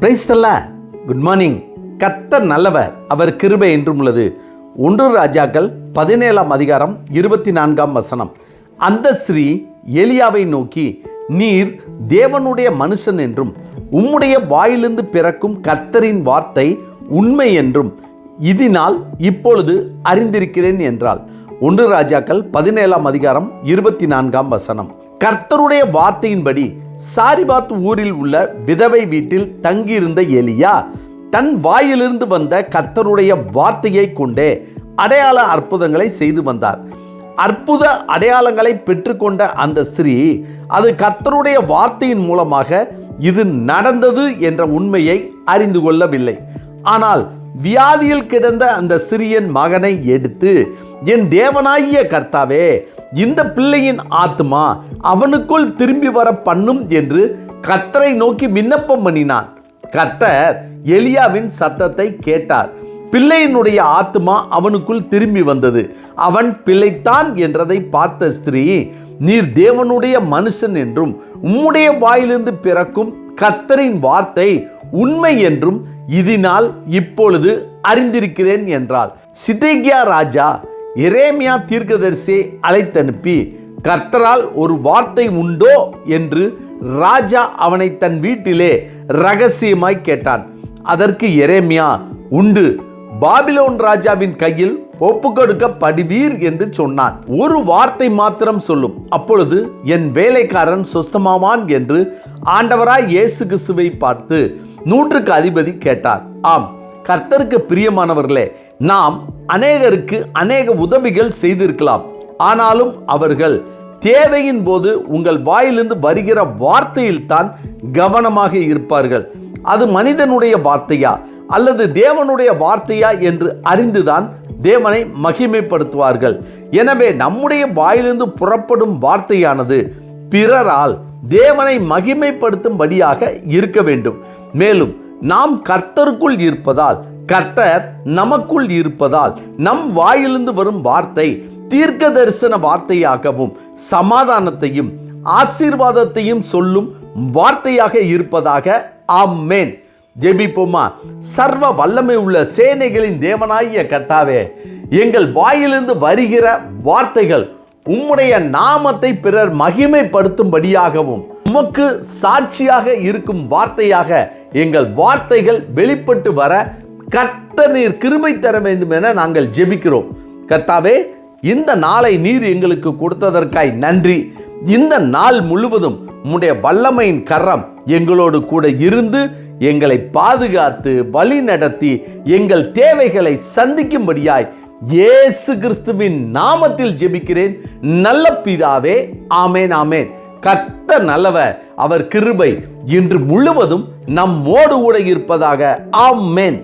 பிரைஸ்தல்ல good morning கர்த்தர் நல்லவர் அவர் கிருபை என்றும் உள்ளது. ஒன்று ராஜாக்கள் பதினேழாம் அதிகாரம் இருபத்தி நான்காம் வசனம். அந்த ஸ்ரீ எலியாவை நோக்கி நீர் தேவனுடைய மனுஷன் என்றும் உம்முடைய வாயிலிருந்து பிறக்கும் கர்த்தரின் வார்த்தை உண்மை என்றும் இதனால் இப்பொழுது அறிந்திருக்கிறேன் என்றால் ஒன்று ராஜாக்கள் பதினேழாம் அதிகாரம் இருபத்தி நான்காம் வசனம். கர்த்தருடைய வார்த்தையின்படி சாரிபாத் ஊரில் உள்ள விதவை வீட்டில் தங்கியிருந்த எலியா தன் வாயிலிருந்து வந்த கர்த்தருடைய வார்த்தையை கொண்டே அடையாள அற்புதங்களை செய்து வந்தார். அற்புத அடையாளங்களை பெற்றுக்கொண்ட அந்த ஸ்திரீ அது கர்த்தருடைய வார்த்தையின் மூலமாக இது நடந்தது என்ற உண்மையை அறிந்து கொள்ளவில்லை. ஆனால் வியாதியில் கிடந்த அந்த சிறியன் மகனை எடுத்து என் தேவனாகிய கர்த்தாவே இந்த பிள்ளையின் ஆத்மா அவனுக்குள் திரும்பி வர பண்ணும் என்று கத்தரை நோக்கி விண்ணப்பம் பண்ணினான். கர்த்தர் எலியாவின் சத்தத்தை கேட்டார். பிள்ளையினுடைய ஆத்மா அவனுக்குள் திரும்பி வந்தது. அவன் பிழைத்தான் என்றதை பார்த்த ஸ்திரீ நீர் தேவனுடைய மனுஷன் என்றும் உம்முடைய வாயிலிருந்து பிறக்கும் கர்த்தரின் வார்த்தை உண்மை என்றும் இதனால் இப்பொழுது அறிந்திருக்கிறேன் என்றாள். சிதேக்கியா ராஜா எரேமியா தீர்க்கதரிசியை அழைத்தனுப்பி கர்த்தரால் ஒரு வார்த்தை உண்டோ? என்று ராஜா அவனை தன் வீட்டிலே ரகசியமாய் கேட்டான். அதற்கு எரேமியா உண்டு. பாபிலோன் ராஜாவின் கையில் ஒப்புக்கொடுக்கப்படுவீர் என்று சொன்னான். ஒரு வார்த்தை மாத்திரம் சொல்லும். அப்பொழுது என் வேலைக்காரன் சொஸ்தமாவான் என்று ஆண்டவராய் இயேசு கிறிஸ்துவை பார்த்து நூற்றுக்கு அதிபதி கேட்டார். ஆம் கர்த்தருக்கு பிரியமானவர்களே நாம் அநேகருக்கு அநேக உதவிகள் செய்திருக்கலாம். ஆனாலும் அவர்கள் தேவையின் போது உங்கள் வாயிலிருந்து வருகிற வார்த்தையில் தான் கவனமாக இருப்பார்கள். அது மனிதனுடைய வார்த்தையா? அல்லது தேவனுடைய வார்த்தையா என்று அறிந்துதான் தேவனை மகிமைப்படுத்துவார்கள். எனவே நம்முடைய வாயிலிருந்து புறப்படும் வார்த்தையானது பிறரால் தேவனை மகிமைப்படுத்தும்படியாக இருக்க வேண்டும். மேலும் நாம் கர்த்தருக்குள் இருப்பதால் கர்த்தர் நமக்குள் இருப்பதால் நம் வாயிலிருந்து வரும் வார்த்தை தீர்க்க தரிசன வார்த்தையாகவும் சமாதானத்தையும் ஆசீர்வாதத்தையும் சொல்லும் வார்த்தையாக இருப்பதாக ஆம்மேன் ஜெபிப்போமா? சர்வ வல்லமை உள்ள சேனைகளின் தேவனாகிய கர்த்தாவே எங்கள் வாயிலிருந்து வருகிற வார்த்தைகள் உம்முடைய நாமத்தை பிறர் மகிமைப்படுத்தும்படியாகவும் உமக்கு சாட்சியாக இருக்கும் வார்த்தையாக எங்கள் வார்த்தைகள் வெளிப்பட்டு வர கர்த்தர் நீர் கிருபை தர வேண்டும் என நாங்கள் ஜெபிக்கிறோம். கர்த்தாவே இந்த நாளை நீர் எங்களுக்கு கொடுத்ததற்காய் நன்றி. இந்த நாள் முழுவதும் உம்முடைய வல்லமையின் கரம் எங்களோடு கூட இருந்து எங்களை பாதுகாத்து வழி நடத்தி எங்கள் தேவைகளை சந்திக்கும்படியாய் இயேசு கிறிஸ்துவின் நாமத்தில் ஜெபிக்கிறேன். நல்ல பிதாவே ஆமேன் ஆமேன். கர்த்தர் நல்லவர் அவர் கிருபை இன்று முழுவதும் நம்மோடு கூட இருப்பதாக ஆமேன்.